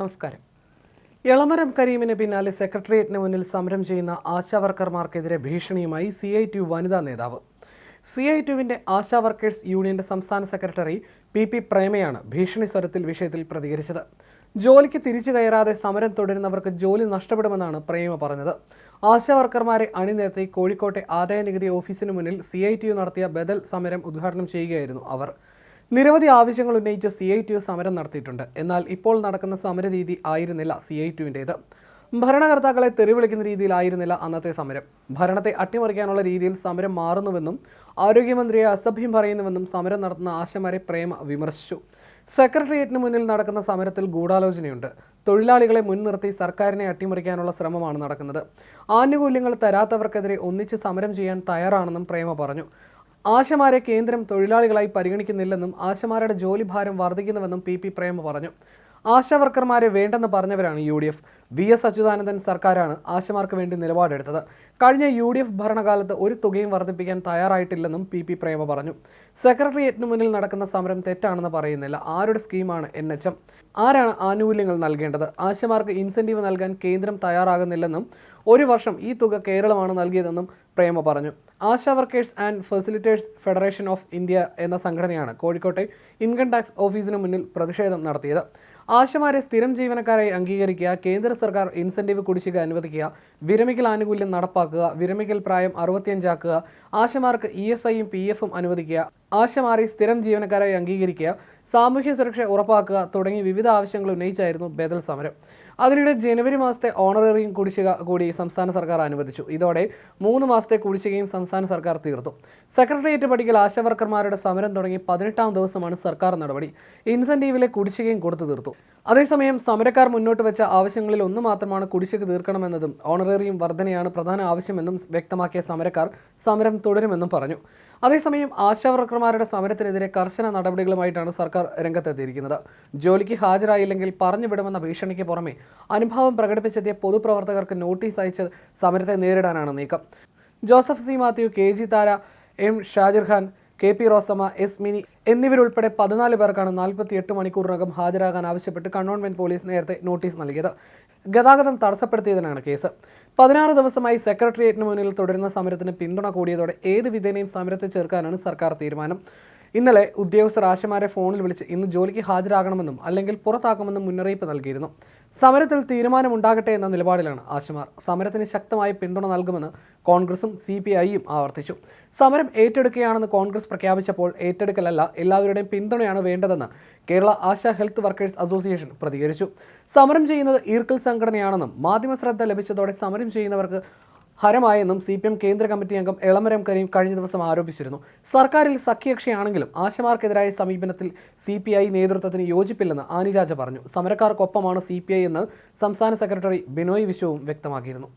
നമസ്കാരം. എളമരം കരീമിന് പിന്നാലെ സെക്രട്ടേറിയറ്റിന് മുന്നിൽ സമരം ചെയ്യുന്ന ആശാവർക്കർമാർക്കെതിരെ ഭീഷണിയുമായി സി ഐ ടി വനിതാ നേതാവ്. സി ഐ ടുവിന്റെ ആശാ വർക്കേഴ്സ് യൂണിയന്റെ സംസ്ഥാന സെക്രട്ടറി പി പി പ്രേമയാണ് ഭീഷണി സ്വരത്തിൽ വിഷയത്തിൽ പ്രതികരിച്ചത്. ജോലിക്ക് തിരിച്ചു കയറാതെ സമരം തുടരുന്നവർക്ക് ജോലി നഷ്ടപ്പെടുമെന്നാണ് പ്രേമ പറഞ്ഞത്. ആശാ വർക്കർമാരെ അണിനിരത്തി കോഴിക്കോട്ടെ ആദായ നികുതി ഓഫീസിന് മുന്നിൽ സി നടത്തിയ ബദൽ സമരം ഉദ്ഘാടനം ചെയ്യുകയായിരുന്നു അവർ. നിരവധി ആവശ്യങ്ങൾ ഉന്നയിച്ച് സി ഐ ടി സമരം നടത്തിയിട്ടുണ്ട്. എന്നാൽ ഇപ്പോൾ നടക്കുന്ന സമര രീതി ആയിരുന്നില്ല സി ഐ ടിയുവിന്റേത് ഭരണകർത്താക്കളെ തെറിവിളിക്കുന്ന രീതിയിലായിരുന്നില്ല അന്നത്തെ സമരം. ഭരണത്തെ അട്ടിമറിക്കാനുള്ള രീതിയിൽ സമരം മാറുന്നുവെന്നും ആരോഗ്യമന്ത്രിയെ അസഭ്യം പറയുന്നുവെന്നും സമരം നടത്തുന്ന ആശമാരെ പ്രേമ വിമർശിച്ചു. സെക്രട്ടേറിയറ്റിന് മുന്നിൽ നടക്കുന്ന സമരത്തിൽ ഗൂഢാലോചനയുണ്ട്. തൊഴിലാളികളെ മുൻനിർത്തി സർക്കാരിനെ അട്ടിമറിക്കാനുള്ള ശ്രമമാണ് നടക്കുന്നത്. ആനുകൂല്യങ്ങൾ തരാത്തവർക്കെതിരെ ഒന്നിച്ച് സമരം ചെയ്യാൻ തയ്യാറാണെന്നും പ്രേമ പറഞ്ഞു. ആശമാരെ കേന്ദ്രം തൊഴിലാളികളായി പരിഗണിക്കുന്നില്ലെന്നും ആശമാരുടെ ജോലിഭാരം വർദ്ധിക്കുന്നുവെന്നും പി പി പ്രേമ പറഞ്ഞു. ആശാവർക്കർമാരെ വേണ്ടെന്ന് പറഞ്ഞവരാണ് U D F. V S Achuthanandan സർക്കാരാണ് ആശമാർക്ക് വേണ്ടി നിലപാടെടുത്തത്. കഴിഞ്ഞ യു ഡി എഫ് ഭരണകാലത്ത് ഒരു തുകയും വർദ്ധിപ്പിക്കാൻ തയ്യാറായിട്ടില്ലെന്നും പി പി പ്രേമ പറഞ്ഞു. സെക്രട്ടേറിയറ്റിന് മുന്നിൽ നടക്കുന്ന സമരം തെറ്റാണെന്ന് പറയുന്നില്ല. ആരുടെ സ്കീമാണ് എൻ എച്ച് എം? ആരാണ് ആനുകൂല്യങ്ങൾ നൽകേണ്ടത്? ആശമാർക്ക് ഇൻസെന്റീവ് നൽകാൻ കേന്ദ്രം തയ്യാറാകുന്നില്ലെന്നും ഒരു വർഷം ഈ തുക കേരളമാണ് നൽകിയതെന്നും പ്രേമ പറഞ്ഞു. Asha workers and facilitators federation of India എന്ന സംഘടനയാണ് കോഴിക്കോട്ടെ ഇൻകം ടാക്സ് ഓഫീസിന് മുന്നിൽ പ്രതിഷേധം നടത്തിയത്. ആശമാരെ സ്ഥിരം ജീവനക്കാരായി അംഗീകരിക്കുക കേന്ദ്ര സർക്കാർ ഇൻസെന്റീവ് കുടിശ്ശിക അനുവദിക്കുക വിരമിക്കൽ ആനുകൂല്യം നടപ്പാക്കുക വിരമിക്കൽ പ്രായം അറുപത്തിയഞ്ചാക്കുക ആശമാർക്ക് ഇ എസ് ഐയും പി എഫും അനുവദിക്കുക ആശമാരെ സ്ഥിരം ജീവനക്കാരായി അംഗീകരിക്കുക സാമൂഹ്യ സുരക്ഷ ഉറപ്പാക്കുക തുടങ്ങി വിവിധ ആവശ്യങ്ങൾ ഉന്നയിച്ചായിരുന്നു ബദൽ സമരം. അതിനിടെ ജനുവരി മാസത്തെ ഓണററിയും കുടിശ്ശിക കൂടി സംസ്ഥാന സർക്കാർ അനുവദിച്ചു. ഇതോടെ മൂന്ന് മാസത്തെ കുടിശ്ശികയും സംസ്ഥാന സർക്കാർ തീർത്തു. സെക്രട്ടേറിയറ്റ് പടിക്കൽ ആശാവർക്കർമാരുടെ സമരം തുടങ്ങി പതിനെട്ടാം ദിവസമാണ് സർക്കാർ നടപടി. ഇൻസെന്റീവിലെ കുടിശ്ശികയും കൊടുത്തു തീർത്തു. അതേസമയം സമരക്കാർ മുന്നോട്ട് വെച്ച ആവശ്യങ്ങളിൽ ഒന്ന് മാത്രമാണ് കുടിശ്ശിക തീർക്കണമെന്നതും ഓണറേറിയം വർധനയാണ് പ്രധാന ആവശ്യമെന്നും വ്യക്തമാക്കിയ സമരക്കാർ സമരം തുടരുമെന്നും പറഞ്ഞു. അതേസമയം ആശാവർക്കർമാരുടെ സമരത്തിനെതിരെ കർശന നടപടികളുമായിട്ടാണ് സർക്കാർ രംഗത്തെത്തിയിരിക്കുന്നത്. ജോലിക്ക് ഹാജരായില്ലെങ്കിൽ പറഞ്ഞു വിടുമെന്ന ഭീഷണിക്ക് പുറമെ അനുഭാവം പ്രകടിപ്പിച്ചെത്തിയ പൊതുപ്രവർത്തകർക്ക് നോട്ടീസ് അയച്ച് സമരത്തെ നേരിടാനാണ് നീക്കം. Joseph C Mathew K G Thara M Shajir Khan K P Rosamma S Mini എന്നിവരുൾപ്പെടെ പതിനാല് പേർക്കാണ് നാൽപ്പത്തി എട്ട് മണിക്കൂറിനകം ഹാജരാകാൻ ആവശ്യപ്പെട്ട് കണ്ടോൺമെന്റ് പോലീസ് നേരത്തെ നോട്ടീസ് നൽകിയത്. ഗതാഗതം തടസ്സപ്പെടുത്തിയതിനാണ് കേസ്. പതിനാറ് ദിവസമായി സെക്രട്ടേറിയറ്റിന് മുന്നിൽ തുടരുന്ന സമരത്തിന് പിന്തുണ കൂടിയതോടെ ഏത് വിധേനയും സമരത്തെ ചേർക്കാനാണ് സർക്കാർ തീരുമാനം. ഇന്നലെ ഉദ്യോഗസ്ഥർ ആശമാരെ ഫോണിൽ വിളിച്ച് ഇന്ന് ജോലിക്ക് ഹാജരാകണമെന്നും അല്ലെങ്കിൽ പുറത്താക്കുമെന്നും മുന്നറിയിപ്പ് നൽകിയിരുന്നു. സമരത്തിൽ തീരുമാനമുണ്ടാകട്ടെ എന്ന നിലപാടിലാണ് ആശമാർ. സമരത്തിന് ശക്തമായ പിന്തുണ നൽകുമെന്ന് കോൺഗ്രസും സി പി ഐയും ആവർത്തിച്ചു. സമരം ഏറ്റെടുക്കുകയാണെന്ന് കോൺഗ്രസ് പ്രഖ്യാപിച്ചപ്പോൾ ഏറ്റെടുക്കലല്ല എല്ലാവരുടെയും പിന്തുണയാണ് വേണ്ടതെന്ന് Kerala Asha health workers association പ്രതികരിച്ചു. സമരം ചെയ്യുന്നത് ഈർക്കൽ സംഘടനയാണെന്നും മാധ്യമ ശ്രദ്ധ ലഭിച്ചതോടെ സമരം ചെയ്യുന്നവർക്ക് ഹരമായെന്നും സി പി എം കേന്ദ്ര കമ്മിറ്റി അംഗം എളമരം കരീം കഴിഞ്ഞ ദിവസം ആരോപിച്ചിരുന്നു. സർക്കാരിൽ സഖ്യകക്ഷിയാണെങ്കിലും ആശമാർക്കെതിരായ സമീപനത്തിൽ സി പി ഐ നേതൃത്വത്തിന് യോജിപ്പില്ലെന്ന് ആനിരാജ പറഞ്ഞു. സമരക്കാർക്കൊപ്പമാണ് സി പി ഐ എന്ന് സംസ്ഥാന സെക്രട്ടറി ബിനോയ് വിശ്വവും വ്യക്തമാക്കിയിരുന്നു.